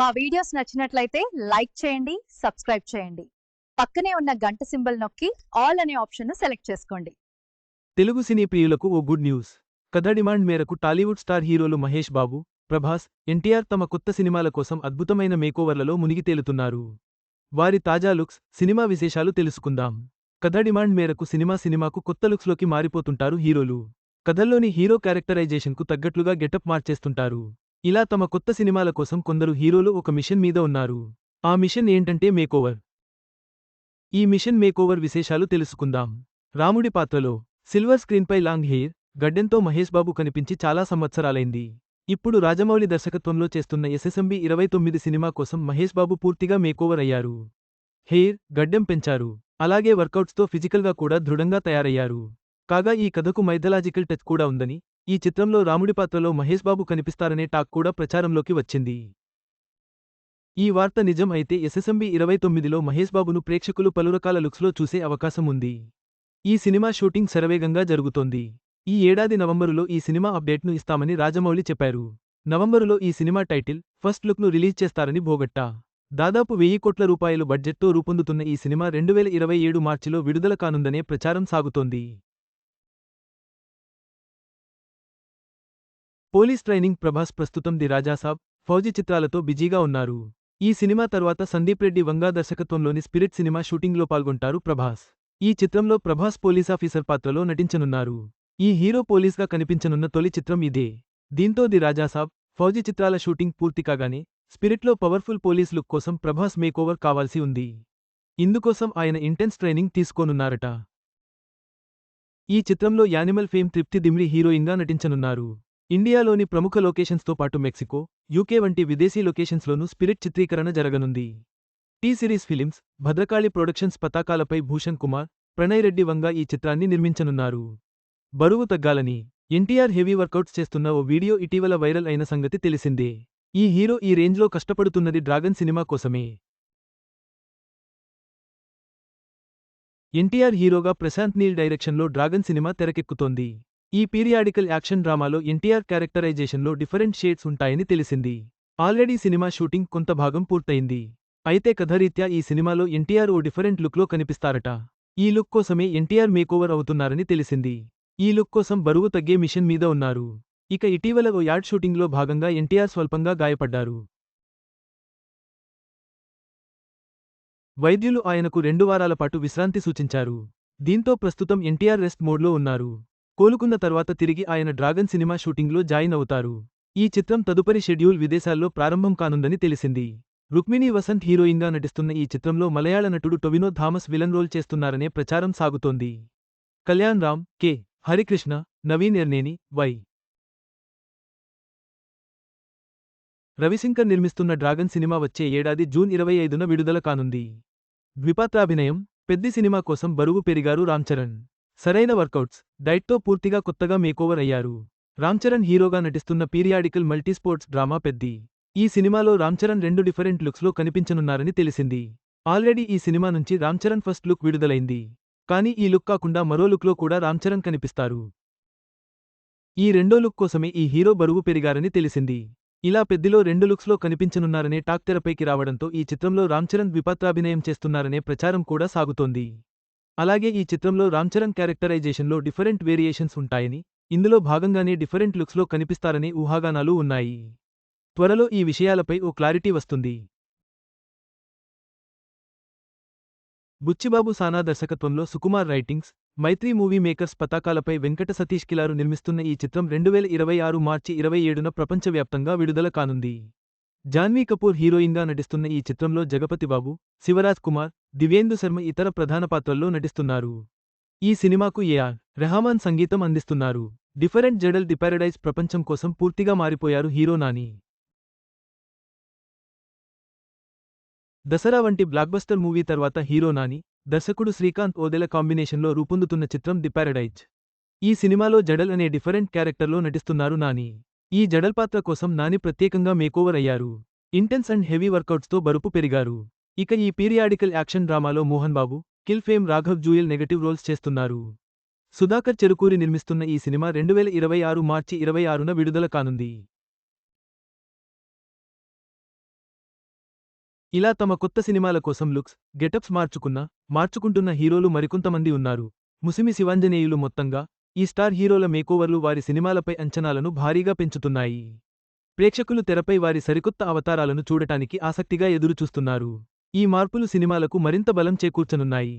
మా వీడియోస్ నచ్చినట్లయితే లైక్ చేయండి సబ్స్క్రైబ్ చేయండి. పక్కనే ఉన్న గంట సింబల్ నొక్కి ఆల్ అనే ఆప్షన్ను సెలెక్ట్ చేసుకోండి. తెలుగు సినీ ప్రియులకు ఓ గుడ్ న్యూస్. కథ డిమాండ్ మేరకు టాలీవుడ్ స్టార్ హీరోలు మహేష్ బాబు ప్రభాస్ ఎన్టీఆర్ తమ కొత్త సినిమాల కోసం అద్భుతమైన మేకోవర్లలో మునిగి తేలుతున్నారు. వారి తాజా లుక్స్ సినిమా విశేషాలు తెలుసుకుందాం. కథ డిమాండ్ మేరకు సినిమా సినిమాకు కొత్త లుక్స్లోకి మారిపోతుంటారు హీరోలు. కథల్లోని హీరో క్యారెక్టరైజేషన్కు తగ్గట్లుగా గెటప్ మార్చేస్తుంటారు. ఇలా తమ కొత్త సినిమాల కోసం కొందరు హీరోలు ఒక మిషన్ మీద ఉన్నారు. ఆ మిషన్ ఏంటంటే మేకోవర్. ఈ మిషన్ మేకోవర్ విశేషాలు తెలుసుకుందాం. రాముడి పాత్రలో సిల్వర్ స్క్రీన్పై లాంగ్ హెయిర్ గడ్డెంతో మహేష్ బాబు కనిపించి చాలా సంవత్సరాలైంది. ఇప్పుడు రాజమౌళి దర్శకత్వంలో చేస్తున్న ఎస్ఎస్ఎంబి ఇరవై తొమ్మిది సినిమా కోసం మహేష్ బాబు పూర్తిగా మేకోవర్ అయ్యారు. హెయిర్ గడ్డెం పెంచారు. అలాగే వర్కౌట్స్తో ఫిజికల్గా కూడా దృఢంగా తయారయ్యారు. కాగా ఈ కథకు మైథలాజికల్ టచ్ కూడా ఉందని ఈ చిత్రంలో రాముడి పాత్రలో మహేష్ బాబు కనిపిస్తారనే టాక్ కూడా ప్రచారంలోకి వచ్చింది. ఈ వార్త నిజం అయితే ఎస్ఎస్ఎంబి ఇరవై తొమ్మిదిలో మహేష్ బాబును ప్రేక్షకులు పలు రకాల లుక్స్లో చూసే అవకాశం ఉంది. ఈ సినిమా షూటింగ్ శరవేగంగా జరుగుతోంది. ఈ ఏడాది నవంబరులో ఈ సినిమా అప్డేట్ను ఇస్తామని రాజమౌళి చెప్పారు. నవంబరులో ఈ సినిమా టైటిల్ ఫస్ట్ లుక్ను రిలీజ్ చేస్తారని భోగట్టా దాదాపు వెయ్యి కోట్ల రూపాయలు బడ్జెట్తో రూపొందుతున్న ఈ సినిమా రెండు వేల ఇరవై ఏడు మార్చిలో విడుదల కానుందనే ప్రచారం సాగుతోంది. పోలీస్ ట్రైనింగ్ ప్రభాస్ ప్రస్తుతం ది రాజాసాబ్ ఫౌజీ చిత్రాలతో బిజీగా ఉన్నారు. ఈ సినిమా తర్వాత సందీప్ రెడ్డి వంగా దర్శకత్వంలోని స్పిరిట్ సినిమా షూటింగ్లో పాల్గొంటారు ప్రభాస్. ఈ చిత్రంలో ప్రభాస్ పోలీసాఫీసర్ పాత్రలో నటించనున్నారు. ఈ హీరో పోలీస్గా కనిపించనున్న తొలి చిత్రం ఇదే. దీంతో ది రాజాసాబ్ ఫౌజీ చిత్రాల షూటింగ్ పూర్తి కాగానే స్పిరిట్లో పవర్ఫుల్ పోలీస్ లుక్ కోసం ప్రభాస్ మేకోవర్ కావాల్సి ఉంది. ఇందుకోసం ఆయన ఇంటెన్స్ ట్రైనింగ్ తీసుకోనున్నారట. ఈ చిత్రంలో యానిమల్ ఫేమ్ తృప్తి దిమ్రి హీరోయిన్గా నటించనున్నారు. ఇండియాలోని ప్రముఖ లొకేషన్స్తో పాటు మెక్సికో యూకే వంటి విదేశీ లొకేషన్స్లోనూ స్పిరిట్ చిత్రీకరణ జరగనుంది. T series films Bhadrakali productions పతాకాలపై భూషణ్ కుమార్ ప్రణయ్ రెడ్డి వంగా ఈ చిత్రాన్ని నిర్మించనున్నారు. బరువు తగ్గాలని ఎన్టీఆర్ హెవీ వర్కౌట్స్ చేస్తున్న ఓ వీడియో ఇటీవల వైరల్ అయిన సంగతి తెలిసిందే. ఈ హీరో ఈ రేంజ్లో కష్టపడుతున్నది డ్రాగన్ సినిమా కోసమే. ఎన్టీఆర్ హీరోగా ప్రశాంత్ నీల్ డైరెక్షన్లో డ్రాగన్ సినిమా తెరకెక్కుతోంది. ఈ పీరియాడికల్ యాక్షన్ డ్రామాలో ఎన్టీఆర్ క్యారెక్టరైజేషన్లో డిఫరెంట్ షేడ్స్ ఉంటాయని తెలిసింది. ఆల్రెడీ సినిమా షూటింగ్ కొంత భాగం పూర్తయింది. అయితే కథరీత్యా ఈ సినిమాలో ఎన్టీఆర్ ఓ డిఫరెంట్ లుక్లో కనిపిస్తారట. ఈ లుక్ కోసమే ఎన్టీఆర్ మేకోవర్ అవుతున్నారని తెలిసింది. ఈ లుక్ కోసం బరువు తగ్గే మిషన్ మీద ఉన్నారు. ఇక ఇటీవల ఓ యాడ్ షూటింగ్లో భాగంగా ఎన్టీఆర్ స్వల్పంగా గాయపడ్డారు. వైద్యులు ఆయనకు రెండు వారాల పాటు విశ్రాంతి సూచించారు. దీంతో ప్రస్తుతం ఎన్టీఆర్ రెస్ట్ మోడ్లో ఉన్నారు. కోలుకున్న తర్వాత తిరిగి ఆయన డ్రాగన్ సినిమా షూటింగ్లో జాయిన్ అవుతారు. ఈ చిత్రం తదుపరి షెడ్యూల్ విదేశాల్లో ప్రారంభం కానుందని తెలిసింది. రుక్మిణీ వసంత్ హీరోయిన్గా నటిస్తున్న ఈ చిత్రంలో మలయాళ నటుడు టొవినో థామస్ విలన్ రోల్ చేస్తున్నారనే ప్రచారం సాగుతోంది. కళ్యాణ్ రామ్ కె. హరికృష్ణ నవీన్ ఎర్నేని వై. రవిశంకర్ నిర్మిస్తున్న డ్రాగన్ సినిమా వచ్చే ఏడాది జూన్ ఇరవై ఐదున విడుదల కానుంది. ద్విపాత్రాభినయం పెద్ది సినిమా కోసం బరువు పెరిగారు రామ్చరణ్ సరైన వర్కౌట్స్. డైట్తో పూర్తిగా కొత్తగా మేకోవర్ అయ్యారు. రామ్చరణ్ హీరోగా నటిస్తున్న పీరియాడికల్ మల్టీస్పోర్ట్స్ డ్రామా పెద్ది. ఈ సినిమాలో రామ్చరణ్ రెండు డిఫరెంట్ లుక్స్లో కనిపించనున్నారని తెలిసింది. ఆల్రెడీ ఈ సినిమా నుంచి రామ్చరణ్ ఫస్ట్ లుక్ విడుదలైంది. కానీ ఈ లుక్ కాకుండా మరో లుక్లో కూడా రామ్చరణ్ కనిపిస్తారు. ఈ రెండో లుక్ కోసమే ఈ హీరో బరువు పెరిగారని తెలిసింది. ఇలా పెద్దిలో రెండు లుక్స్లో కనిపించనున్నారనే టాక్ తెరపైకి రావడంతో ఈ చిత్రంలో రామ్చరణ్ ద్విపాత్రాభినయం చేస్తున్నారనే ప్రచారం కూడా సాగుతోంది. అలాగే ఈ చిత్రంలో రామ్చరణ్ క్యారెక్టరైజేషన్లో డిఫరెంట్ వేరియేషన్స్ ఉంటాయని ఇందులో భాగంగానే డిఫరెంట్ లుక్స్లో కనిపిస్తారనే ఊహాగానాలు ఉన్నాయి. త్వరలో ఈ విషయాలపై ఓ క్లారిటీ వస్తుంది. బుచ్చిబాబు సానా దర్శకత్వంలో Sukumar writings Mythri movie makers పతాకాలపై Venkata Satish Kilaru నిర్మిస్తున్న ఈ చిత్రం రెండు వేల ఇరవై ఆరు మార్చి ఇరవై ఏడున ప్రపంచవ్యాప్తంగా విడుదల కానుంది. జాన్వీ కపూర్ హీరోయిన్గా నటిస్తున్న ఈ చిత్రంలో జగపతి బాబు శివరాజ్ కుమార్ దివేందు శర్మ ఇతర ప్రధాన పాత్రల్లో నటిస్తున్నారు. ఈ సినిమాకు ఏఆర్ రెహమాన్ సంగీతం అందిస్తున్నారు. డిఫరెంట్ జడల్ ది పారడైజ్ ప్రపంచం కోసం పూర్తిగా మారిపోయారు హీరో నాని. దసరా వంటి బ్లాక్బస్టర్ మూవీ తర్వాత హీరో నాని దర్శకుడు శ్రీకాంత్ ఓదెల కాంబినేషన్లో రూపొందుతున్న చిత్రం ది పారడైజ్ ఈ సినిమాలో జడల్ అనే డిఫరెంట్ క్యారెక్టర్లో నటిస్తున్నారు నాని. ఈ జడల్పాత్ర కోసం నాని ప్రత్యేకంగా మేకోవర్ అయ్యారు. ఇంటెన్స్ అండ్ హెవీ వర్కౌట్స్తో బరుపు పెరిగారు. ఇక ఈ పీరియాడికల్ యాక్షన్ డ్రామాలో Mohan Babu Kill fame Raghav Juyal negative roles చేస్తున్నారు. సుధాకర్ చెరుకూరి నిర్మిస్తున్న ఈ సినిమా రెండు వేల ఇరవై ఆరు మార్చి ఇరవై ఆరున విడుదల కానుంది. ఇలా తమ కొత్త సినిమాల కోసం లుక్స్ గెటప్స్ మార్చుకున్న మార్చుకుంటున్న హీరోలు మరికొంతమంది ఉన్నారు. ముసిమి శివాంజనేయులు మొత్తంగా ఈ స్టార్ హీరోల మేకోవర్లు వారి సినిమాలపై అంచనాలను భారీగా పెంచుతున్నాయి. ప్రేక్షకులు తెరపై వారి సరికొత్త అవతారాలను చూడటానికి ఆసక్తిగా ఎదురుచూస్తున్నారు. ఈ మార్పులు సినిమాలకు మరింత బలం చేకూర్చనున్నాయి.